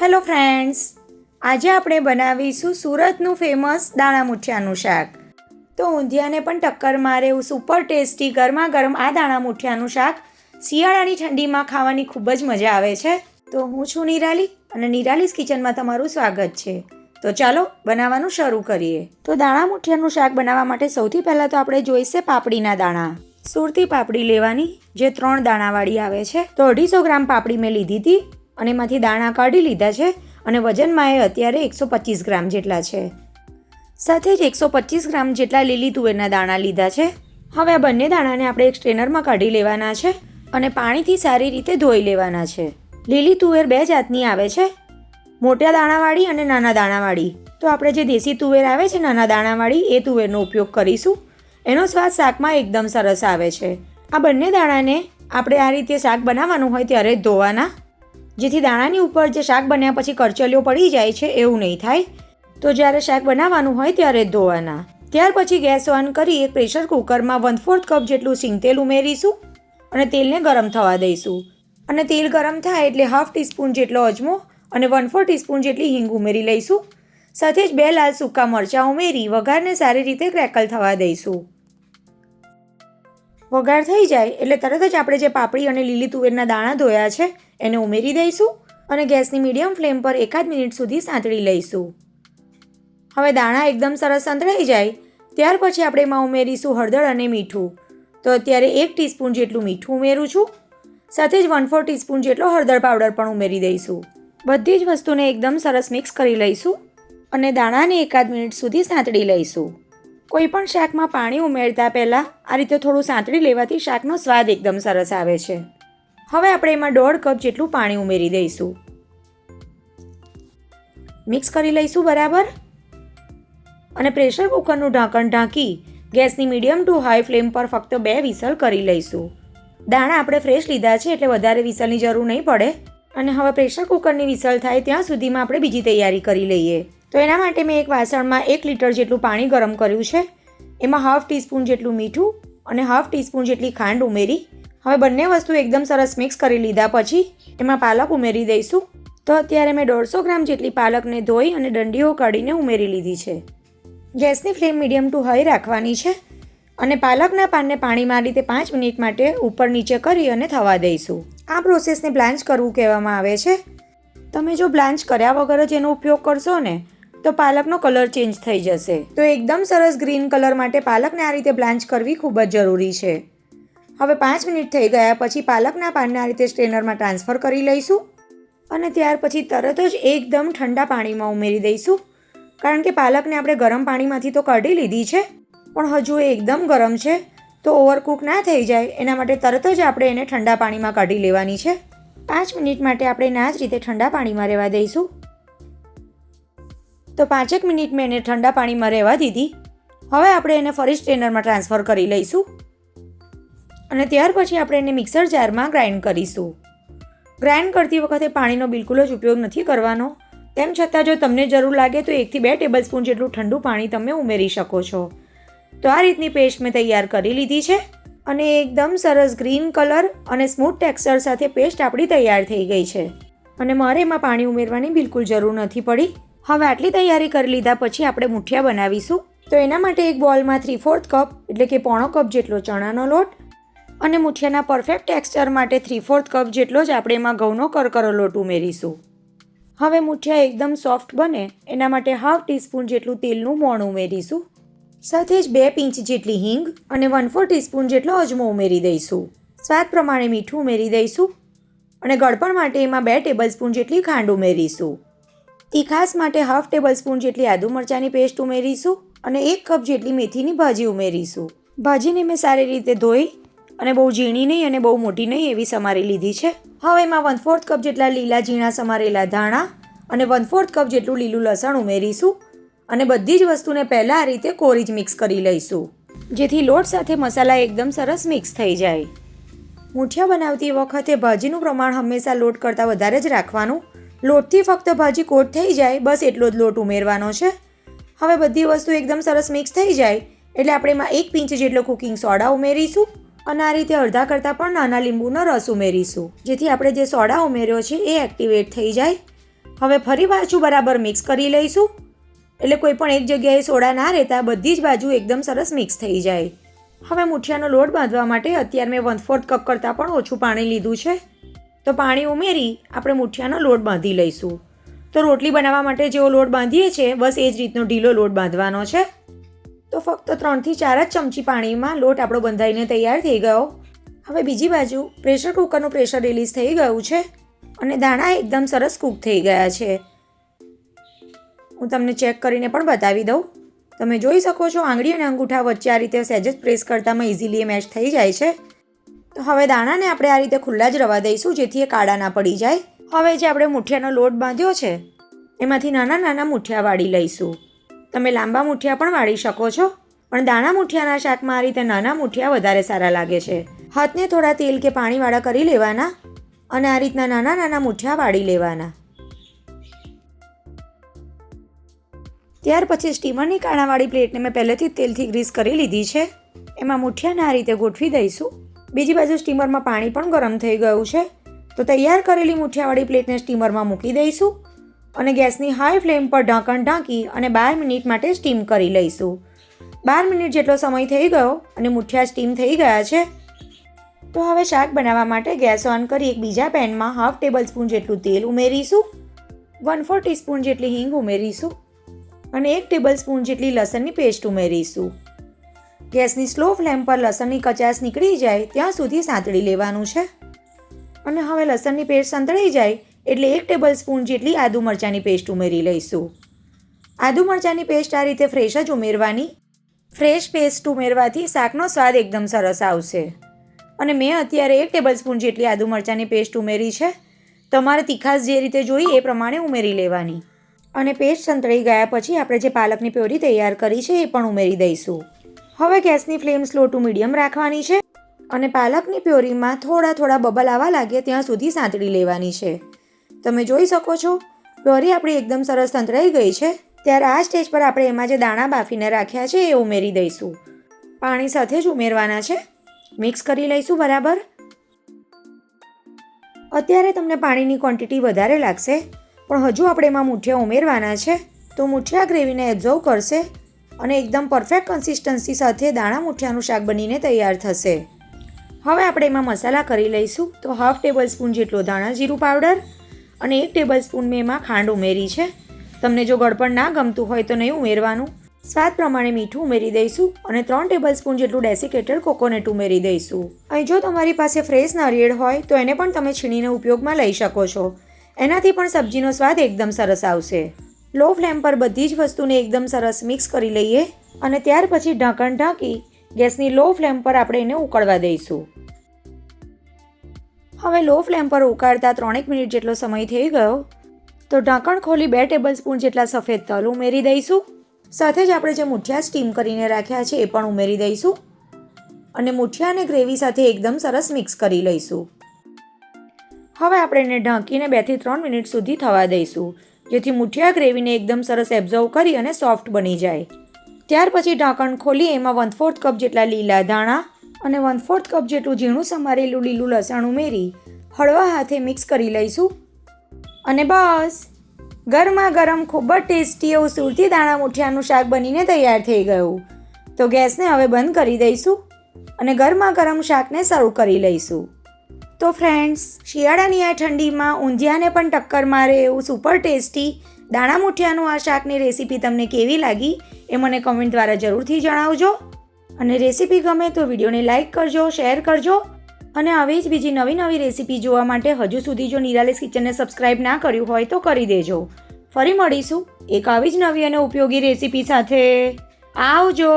Hello friends, આજે આપણે બનાવીશું સુરતનું ફેમસ દાણા મુઠિયાનું શાક. તો ઊંધિયાને પણ ટક્કર મારે એવું સુપર ટેસ્ટી ગરમા ગરમ આ દાણા મુઠિયાનું શાક શિયાળાની ઠંડીમાં ખાવાની ખૂબ જ મજા આવે છે. તો હું છું નિરાલી અને નિરાલીસ કિચનમાં તમારું સ્વાગત છે. તો ચાલો બનાવવાનું શરૂ કરીએ. તો દાણા મુઠિયાનું શાક બનાવવા માટે સૌથી પહેલાં તો આપણે જોઈશે પાપડીના દાણા. સુરતી પાપડી લેવાની, જે ત્રણ દાણાવાળી આવે છે. તો અઢીસો ગ્રામ પાપડી મેં લીધી હતી. અને એમાંથી દાણા કાઢી લીધા છે અને વજનમાં એ અત્યારે એકસો પચીસ ગ્રામ જેટલા છે. સાથે જ એકસો પચીસ ગ્રામ જેટલા લીલી તુવેરના દાણા લીધા છે. હવે આ બંને દાણાને આપણે એક સ્ટ્રેનરમાં કાઢી લેવાના છે અને પાણીથી સારી રીતે ધોઈ લેવાના છે. લીલી તુવેર બે જાતની આવે છે. મોટા દાણાવાળી અને નાના દાણાવાળી. તો આપણે જે દેશી તુવેર આવે છે, નાના દાણાવાળી, એ તુવેરનો ઉપયોગ કરીશું. એનો સ્વાદ શાકમાં એકદમ સરસ આવે છે. આ બંને દાણાને આપણે આ રીતે શાક બનાવવાનું હોય ત્યારે ધોવાના જેથી દાણાની ઉપર જે શાક બન્યા પછી કરચલીઓ પડી જાય છે એવું નહીં થાય. તો જ્યારે શાક બનાવવાનું હોય ત્યારે ધોવાના. ત્યાર પછી ગેસ ઓન કરી એક પ્રેશર કુકરમાં વન ફોર્થ કપ જેટલું સિંગતેલ ઉમેરીશું અને તેલને ગરમ થવા દઈશું. અને તેલ ગરમ થાય એટલે હાફ ટીસ્પૂન જેટલો અજમો અને વન ફોર ટીસ્પૂન જેટલી હિંગ ઉમેરી લઈશું. સાથે જ બે લાલ સૂકા મરચાં ઉમેરી વઘારને સારી રીતે ક્રેકલ થવા દઈશું. વઘાર થઈ જાય એટલે તરત જ આપણે જે પાપડી અને લીલી તુવેરના દાણા ધોયા છે એને ઉમેરી દઈશું અને ગેસની મીડિયમ ફ્લેમ પર એકાદ મિનિટ સુધી સાંતળી લઈશું. હવે દાણા એકદમ સરસ સંતળાઈ જાય, ત્યાર પછી આપણે એમાં ઉમેરીશું હળદર અને મીઠું. તો અત્યારે એક ટીસ્પૂન જેટલું મીઠું ઉમેરું છું, સાથે જ વન ફોર ટીસ્પૂન જેટલો હળદર પાવડર પણ ઉમેરી દઈશું. બધી જ વસ્તુને એકદમ સરસ મિક્સ કરી લઈશું અને દાણાને એકાદ મિનિટ સુધી સાંતળી લઈશું. કોઈ પણ શાકમાં પાણી ઉમેરતા પહેલાં આ રીતે થોડું સાંતળી લેવાથી શાકનો સ્વાદ એકદમ સરસ આવે છે. હવે આપણે એમાં દોઢ કપ જેટલું પાણી ઉમેરી દઈશું. મિક્સ કરી લઈશું બરાબર? અને પ્રેશર કુકરનું ઢાંકણ ઢાંકી ગેસની મીડિયમ ટુ હાઈ ફ્લેમ પર ફક્ત બે વિસલ કરી લઈશું. દાણા આપણે ફ્રેશ લીધા છે એટલે વધારે વિસલની જરૂર નહીં પડે. અને હવે પ્રેશર કુકરની વિસલ થાય ત્યાં સુધીમાં આપણે બીજી તૈયારી કરી લઈએ. તો એના માટે મેં એક વાસણમાં એક લીટર જેટલું પાણી ગરમ કર્યું છે. એમાં હાફ ટીસ્પૂન જેટલું મીઠું અને હાફ ટીસ્પૂન જેટલી ખાંડ ઉમેરી હવે બંને વસ્તુ એકદમ સરસ મિક્સ કરી લીધા પછી એમાં પાલક ઉમેરી દઈશું. તો અત્યારે મેં દોઢસો ગ્રામ જેટલી પાલકને ધોઈ અને દંડીઓ કાઢીને ઉમેરી લીધી છે. ગેસની ફ્લેમ મીડિયમ ટુ હાઈ રાખવાની છે અને પાલકના પાનને પાણીમાં રીતે પાંચ મિનિટ માટે ઉપર નીચે કરી અને થવા દઈશું. આ પ્રોસેસને બ્લાન્ચ કરવું કહેવામાં આવે છે. તમે જો બ્લાન્ચ કર્યા વગર જ એનો ઉપયોગ કરશો ને, તો પાલકનો કલર ચેન્જ થઈ જશે. તો એકદમ સરસ ગ્રીન કલર માટે પાલકને આ રીતે બ્લાન્ચ કરવી ખૂબ જ જરૂરી છે. હવે પાંચ મિનિટ થઈ ગયા પછી પાલકના પાનને રીતે સ્ટ્રેનરમાં ટ્રાન્સફર કરી લઈશું અને ત્યાર પછી તરત જ એકદમ ઠંડા પાણીમાં ઉમેરી દઈશું. કારણ કે પાલકને આપણે ગરમ પાણીમાંથી તો કાઢી લીધી છે, પણ હજુ એ એકદમ ગરમ છે. તો ઓવરકુક ના થઈ જાય, એના માટે તરત જ આપણે એને ઠંડા પાણીમાં કાઢી લેવાની છે. પાંચ મિનિટ માટે આપણે ના જ રીતે ઠંડા પાણીમાં રહેવા દઈશું. તો પાંચેક મિનિટ મેં એને ઠંડા પાણીમાં રહેવા દીધી. હવે આપણે એને ફરી સ્ટ્રેનરમાં ટ્રાન્સફર કરી લઈશું. અને ત્યાર પછી આપણે એને મિક્સર જારમાં ગ્રાઇન્ડ કરીશું. ગ્રાઇન્ડ કરતી વખતે પાણીનો બિલકુલ જ ઉપયોગ નથી કરવાનો. તેમ છતાં જો તમને જરૂર લાગે તો એકથી બે ટેબલ સ્પૂન જેટલું ઠંડુ પાણી તમે ઉમેરી શકો છો. તો આ રીતની પેસ્ટ મેં તૈયાર કરી લીધી છે અને એકદમ સરસ ગ્રીન કલર અને સ્મૂથ ટેક્સચર સાથે પેસ્ટ આપણી તૈયાર થઈ ગઈ છે. અને મારે એમાં પાણી ઉમેરવાની બિલકુલ જરૂર નથી પડી. હવે આટલી તૈયારી કરી લીધા પછી આપણે મુઠિયા બનાવીશું. તો એના માટે એક બોલમાં થ્રી ફોર્થ કપ એટલે કે પોણો કપ જેટલો ચણાનો લોટ અને મુઠિયાના પરફેક્ટ ટેક્સચર માટે થ્રી ફોર્થ કપ જેટલો જ આપણે એમાં ઘઉંનો કરકરો લોટ ઉમેરીશું. હવે મુઠિયા એકદમ સોફ્ટ બને, એના માટે હાફ ટીસ્પૂન જેટલું તેલનું મોણ ઉમેરીશું. સાથે જ બે પિંચ જેટલી હિંગ અને વન ફોર ટીસ્પૂન જેટલો અજમો ઉમેરી દઈશું. સ્વાદ પ્રમાણે મીઠું ઉમેરી દઈશું અને ગળપણ માટે એમાં બે ટેબલ સ્પૂન જેટલી ખાંડ ઉમેરીશું. તીખાસ માટે હાફ ટેબલ સ્પૂન જેટલી આદુ મરચાંની પેસ્ટ ઉમેરીશું અને એક કપ જેટલી મેથીની ભાજી ઉમેરીશું. ભાજીને મેં સારી રીતે ધોઈ અને બહુ ઝીણી નહીં અને બહુ મોટી નહીં એવી સમારી લીધી છે. હવે એમાં વન ફોર્થ કપ જેટલા લીલા ઝીણા સમારેલા ધાણા અને વન ફોર્થ કપ જેટલું લીલું લસણ ઉમેરીશું અને બધી જ વસ્તુને પહેલાં આ રીતે કોરી જ મિક્સ કરી લઈશું. જેથી લોટ સાથે મસાલા એકદમ સરસ મિક્સ થઈ જાય. મૂઠિયા બનાવતી વખતે ભાજીનું પ્રમાણ હંમેશા લોટ કરતાં વધારે જ રાખવાનું. લોટથી ફક્ત ભાજી કોટ થઈ જાય, બસ એટલો જ લોટ ઉમેરવાનો છે. હવે બધી વસ્તુ એકદમ સરસ મિક્સ થઈ જાય, એટલે આપણે એમાં એક પિંચ જેટલો કુકિંગ સોડા ઉમેરીશું. અને આ રીતે અડધા કરતાં પણ નાના લીંબુનો રસ ઉમેરીશું. જેથી આપણે જે સોડા ઉમેર્યો છે એ એક્ટિવેટ થઈ જાય. હવે ફરી પાછું બરાબર મિક્સ કરી લઈશું. એટલે કોઈ પણ એક જગ્યાએ સોડા ના રહેતા બધી જ બાજુ એકદમ સરસ મિક્સ થઈ જાય. હવે મુઠિયાનો લોટ બાંધવા માટે અત્યારે મેં વન ફોર્થ કપ કરતાં પણ ઓછું પાણી લીધું છે. તો પાણી ઉમેરી આપણે મુઠિયાનો લોટ બાંધી લઈશું. તો રોટલી બનાવવા માટે જેવો લોટ બાંધીએ છીએ, બસ એ જ રીતનો ઢીલો લોટ બાંધવાનો છે. તો ફક્ત ત્રણથી ચાર જ ચમચી પાણીમાં લોટ આપણો બંધાઈને તૈયાર થઈ ગયો. હવે બીજી બાજુ પ્રેશર કુકરનું પ્રેશર રિલીઝ થઈ ગયું છે અને દાણા એકદમ સરસ કૂક થઈ ગયા છે. હું તમને ચેક કરીને પણ બતાવી દઉં. તમે જોઈ શકો છો આંગળી અને અંગૂઠા વચ્ચે આ રીતે સહેજ પ્રેસ કરતામાં ઇઝીલી મેચ થઈ જાય છે. તો હવે દાણાને આપણે આ રીતે ખુલ્લા જ રવા દઈશું જેથી એ કાળા ના પડી જાય. હવે જે આપણે મુઠિયાનો લોટ બાંધ્યો છે, એમાંથી નાના નાના મુઠિયા વાળી લઈશું. તમે લાંબા મુઠિયા પણ વાળી શકો છો. પણ દાણા મુઠિયાના શાકમાં આ રીતે નાના મુઠિયા વધારે સારા લાગે છે. હાથને થોડા તેલ કે પાણીવાળા કરી લેવાના અને આ રીતના નાના નાના મુઠિયા વાળી લેવાના. ત્યાર પછી સ્ટીમરની કાણાવાળી પ્લેટને મેં પહેલેથી જ તેલથી ગ્રીસ કરી લીધી છે. એમાં મુઠિયાને આ રીતે ગોઠવી દઈશું. બીજી બાજુ સ્ટીમરમાં પાણી પણ ગરમ થઈ ગયું છે. તો તૈયાર કરેલી મુઠિયાવાળી પ્લેટને સ્ટીમરમાં મૂકી દઈશું. અને ગેસની હાઈ ફ્લેમ પર ઢાંકણ ઢાંકી અને બાર મિનિટ માટે સ્ટીમ કરી લઈશું. બાર મિનિટ જેટલો સમય થઈ ગયો અને મુઠિયા સ્ટીમ થઈ ગયા છે, તો હવે શાક બનાવવા માટે ગેસ ઓન કરી એક બીજા પેનમાં હાફ ટેબલ સ્પૂન જેટલું તેલ ઉમેરીશું વન ફોર ટીસ્પૂન જેટલી હિંગ ઉમેરીશું અને એક ટેબલ સ્પૂન જેટલી લસણની પેસ્ટ ઉમેરીશું. ગેસની સ્લો ફ્લેમ પર લસણની કચાસ નીકળી જાય ત્યાં સુધી સાંતળી લેવાનું છે. અને હવે લસણની પેસ્ટ સંતળાઈ જાય એટલે એક ટેબલ સ્પૂન જેટલી આદુ મરચાંની પેસ્ટ ઉમેરી લઈશું. આદુ મરચાંની પેસ્ટ આ રીતે ફ્રેશ જ ઉમેરવાની. ફ્રેશ પેસ્ટ ઉમેરવાથી શાકનો સ્વાદ એકદમ સરસ આવશે. અને મેં અત્યારે એક ટેબલ સ્પૂન જેટલી આદુ મરચાંની પેસ્ટ ઉમેરી છે. તમારે તીખાસ જે રીતે જોઈએ એ પ્રમાણે ઉમેરી લેવાની. અને પેસ્ટ સંતળી ગયા પછી આપણે જે પાલકની પ્યોરી તૈયાર કરી છે એ પણ ઉમેરી દઈશું. હવે ગેસની ફ્લેમ સ્લો ટુ મીડિયમ રાખવાની છે. અને પાલકની પ્યોરીમાં થોડા થોડા બબલ આવવા લાગે ત્યાં સુધી સાંતળી લેવાની છે. તમે જોઈ શકો છો. પ્યોરી આપણી એકદમ સરસ સંતળાઈ ગઈ છે. ત્યારે આ સ્ટેજ પર આપણે એમાં જે દાણા બાફીને રાખ્યા છે એ ઉમેરી દઈશું. પાણી સાથે જ ઉમેરવાના છે. મિક્સ કરી લઈશું બરાબર. અત્યારે તમને પાણીની ક્વોન્ટિટી વધારે લાગશે. પણ હજુ આપણે એમાં મૂઠિયા ઉમેરવાના છે. તો મૂઠિયા ગ્રેવીને એબ્ઝર્વ કરશે અને એકદમ પરફેક્ટ કન્સિસ્ટન્સી સાથે દાણા મૂઠિયાનું શાક બનીને તૈયાર થશે. હવે આપણે એમાં મસાલા કરી લઈશું. તો હાફ ટેબલ સ્પૂન જેટલો ધાણા જીરું પાવડર અને એક ટેબલ સ્પૂન મેં એમાં ખાંડ ઉમેરી છે. તમને જો ગળપણ ના ગમતું હોય તો નહીં ઉમેરવાનું. સ્વાદ પ્રમાણે મીઠું ઉમેરી દઈશું અને ત્રણ ટેબલ સ્પૂન જેટલું ડેસિકેટેડ કોકોનટ ઉમેરી દઈશું. અહીં જો તમારી પાસે ફ્રેશ નારિયેળ હોય તો એને પણ તમે છીણીને ઉપયોગમાં લઈ શકો છો. એનાથી પણ સબ્જીનો સ્વાદ એકદમ સરસ આવશે. લો ફ્લેમ પર બધી જ વસ્તુને એકદમ સરસ મિક્સ કરી લઈએ અને ત્યાર પછી ઢાંકણ ઢાંકી ગેસની લો ફ્લેમ પર આપણે એને ઉકળવા દઈશું. હવે લો ફ્લેમ પર ઉકાળતા ત્રણેક મિનિટ જેટલો સમય થઈ ગયો, તો ઢાંકણ ખોલી બે ટેબલ સ્પૂન જેટલા સફેદ તલ ઉમેરી દઈશું. સાથે જ આપણે જે મુઠિયા સ્ટીમ કરીને રાખ્યા છે એ પણ ઉમેરી દઈશું. અને મુઠિયા અને ગ્રેવી સાથે એકદમ સરસ મિક્સ કરી લઈશું. હવે આપણે એને ઢાંકીને બેથી ત્રણ મિનિટ સુધી થવા દઈશું, જેથી મુઠિયા ગ્રેવીને એકદમ સરસ એબ્ઝર્વ કરી અને સોફ્ટ બની જાય. ત્યાર પછી ઢાંકણ ખોલી એમાં વન ફોર્થ કપ જેટલા લીલા ધાણા અને વન ફોર્થ કપ જેટલું ઝીણું સમારેલું લીલું લસણ ઉમેરી, હળવા હાથે મિક્સ કરી લઈશું. અને બસ ગરમા ગરમ ખૂબ જ ટેસ્ટી એવું સુરતી દાણા મુઠિયાનું શાક બનીને તૈયાર થઈ ગયું. તો ગેસને હવે બંધ કરી દઈશું અને ગરમા ગરમ શાકને સર્વ કરી લઈશું. તો ફ્રેન્ડ્સ શિયાળાની આ ઠંડીમાં ઊંધિયાને પણ ટક્કર મારે એવું સુપર ટેસ્ટી દાણા મુઠિયાનું આ શાકની રેસીપી તમને કેવી લાગી એ મને કમેન્ટ દ્વારા જરૂરથી જણાવજો. અને રેસીપી ગમે તો વિડીયોને લાઇક કરજો, શેર કરજો અને આવી જ બીજી નવી નવી રેસીપી જોવા માટે હજુ સુધી જો નિરાલીસ કિચનને સબસ્ક્રાઇબ ના કર્યું હોય તો કરી દેજો. ફરી મળીશું એક આવી જ નવી અને ઉપયોગી રેસીપી સાથે. આવજો!